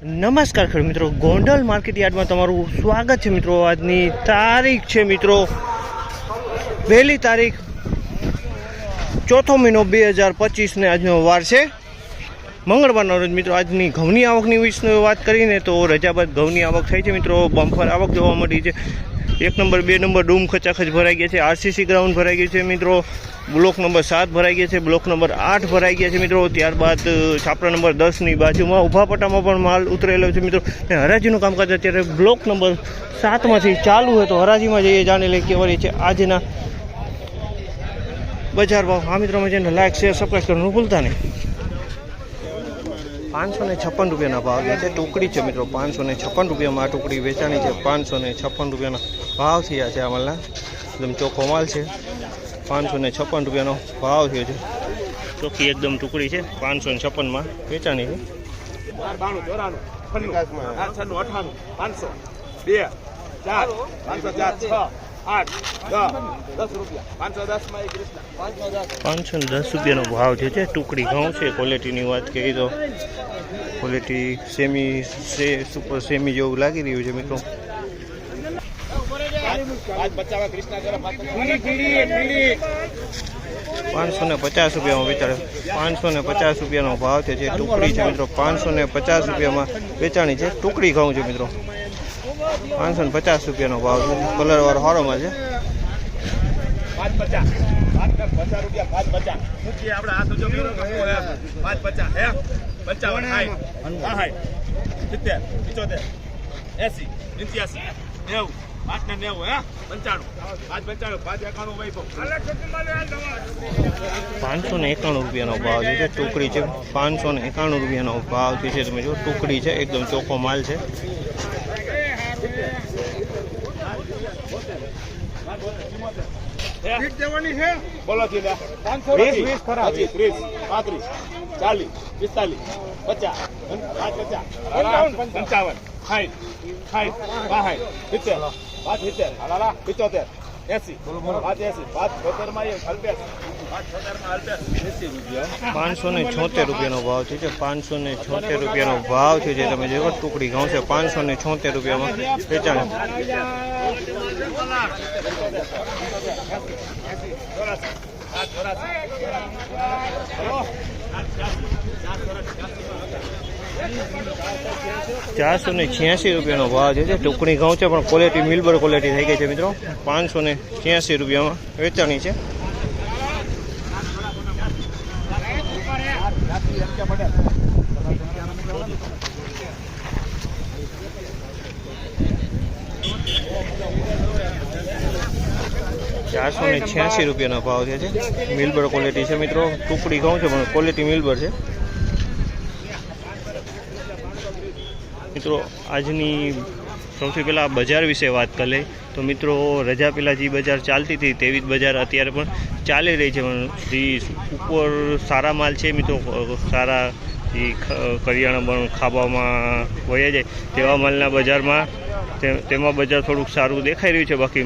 નમસ્કાર ખેડૂત મિત્રો, ગોંડલ માર્કેટ યાર્ડમાં તમારું સ્વાગત છે મિત્રો. આજની તારીખ છે મિત્રો પહેલી તારીખ ચોથો મહિનો બે હજાર પચીસને આજનો વાર છે. મંગળવારનો રોજ મિત્રો, આજની ઘઉંની આવકની વિશે વાત કરીને તો રજા બાદ ઘઉંની આવક થઈ છે મિત્રો. બમ્પર આવક જોવા મળી છે. એક નંબર, બે નંબર ડૂમ ખચાખચ ભરાઈ ગયા છે. આરસીસી ગ્રાઉન્ડ ભરાઈ ગયું છે મિત્રો. બ્લોક નંબર સાત ભરાઈ ગયા છે. બ્લોક નંબર આઠ ભરાઈ ગયા છે મિત્રો. ત્યારબાદ છાપરા નંબર દસની બાજુમાં ઊભા પટ્ટામાં પણ માલ ઉતરેલો છે મિત્રો. અને હરાજીનું કામકાજ અત્યારે બ્લોક નંબર સાતમાંથી ચાલુ હોય તો હરાજીમાં જઈએ, જાણી લઈએ રહી છે આજના બજાર ભાવ. હા મિત્રો જેને લાઈક, શેર સબસ્ક્રાઈબ કરવાનું ભૂલતા નહીં. પાંચસો ને છપ્પન રૂપિયાના ભાવ જે છે. ટુકડી છે મિત્રો પાંચસો ને છપ્પન રૂપિયામાં આ ટુકડી વેચાણી છે. પાંચસો ને છપ્પન રૂપિયાના ભાવ થયા છે આ માલના એકદમ ચોખ્ખો માલ છે. પાંચસો ને છપ્પન રૂપિયાનો ભાવ થયો છે. ચોખ્ખી એકદમ ટુકડી છે. પાંચસો ને છપ્પનમાં વેચાણી છે. પાંચસો બે ચાર પાંચસો ચાર છ પાંચસો ને દસ રૂપિયાનો ભાવ જે છે ટુકડી ઘઉં છે ક્વોલિટીની વાત કરીએ તો. ક્વોલિટી સેમી સે સુપર સેમી જેવું લાગી રહ્યું છે મિત્રો. પાંચ પચાસ ને પચાસ રૂપિયામાં વેચાણ. પાંચસો ને પચાસ રૂપિયાનો ભાવ છે જે ટુકડી છે મિત્રો. પાંચસો ને પચાસ રૂપિયામાં વેચાણી છે ટુકડી ઘઉં છે મિત્રો. પાંચસો ને પચાસ રૂપિયાનો ભાવ છે. કલરવાળો વાળો હારોમાં છે. એસી પંચ્યાસી નેવું પાંચ ને નેવું હે પંચાણું પાંચ પંચાણું પાંચ એકાણું પાંચસો ને એકાણું રૂપિયાનો ભાવ છે. ટુકડી છે. પાંચસો ને એકાણું રૂપિયાનો ભાવ છે. તમે જો ટુકડી છે. એકદમ ચોખ્ખો માલ છે. બોલો જી વીસ વીસ ખરા. પચીસ ત્રીસ પાંત્રીસ ચાલીસ પિસ્તાલીસ પચાસ પાંચ પચાસ પંચાવન. સાઠ સાઠ બાસઠ સિત્તેર. પાંચ સિત્તેર. પિચોતેર. એસી પાંચ એસી છોતેરમાં પાંચસો ને છોતેર રૂપિયાનો ભાવ છે જે પાંચસો ને છોતેર રૂપિયાનો ભાવ છે જે તમે જોયો ટુકડી ઘઉં છે પાંચસો ને છોતેર રૂપિયામાં વેચાણ ચોરાસી ચોરાસી ને છ્યાસી રૂપિયાનો ભાવ છે ટુકડી ઘઉં છે, પણ ક્વોલિટી મિલબર ક્વોલિટી થઈ ગઈ છે મિત્રો. પાંચસો ને છ્યાસી રૂપિયામાં વેચાણી છે. ચારસો ને છ્યાસી રૂપિયાનો ભાવ છે મિલબર ક્વોલિટી છે મિત્રો. ટુકડી ઘઉં છે, પણ ક્વોલિટી મિલબર છે. મિત્રો, આજની સૌથી પહેલાં બજાર વિશે વાત કરી તો મિત્રો રજા પહેલાં જે બજાર ચાલતી હતી તેવી જ બજાર અત્યારે પણ ચાલી રહી છે. જે ઉપર સારા માલ છે મિત્રો સારા જે કરિયાણા પણ ખાવામાં વયા જાય, તેવા માલના બજારમાં તેમાં બજાર થોડુંક સારું દેખાઈ રહ્યું છે. બાકી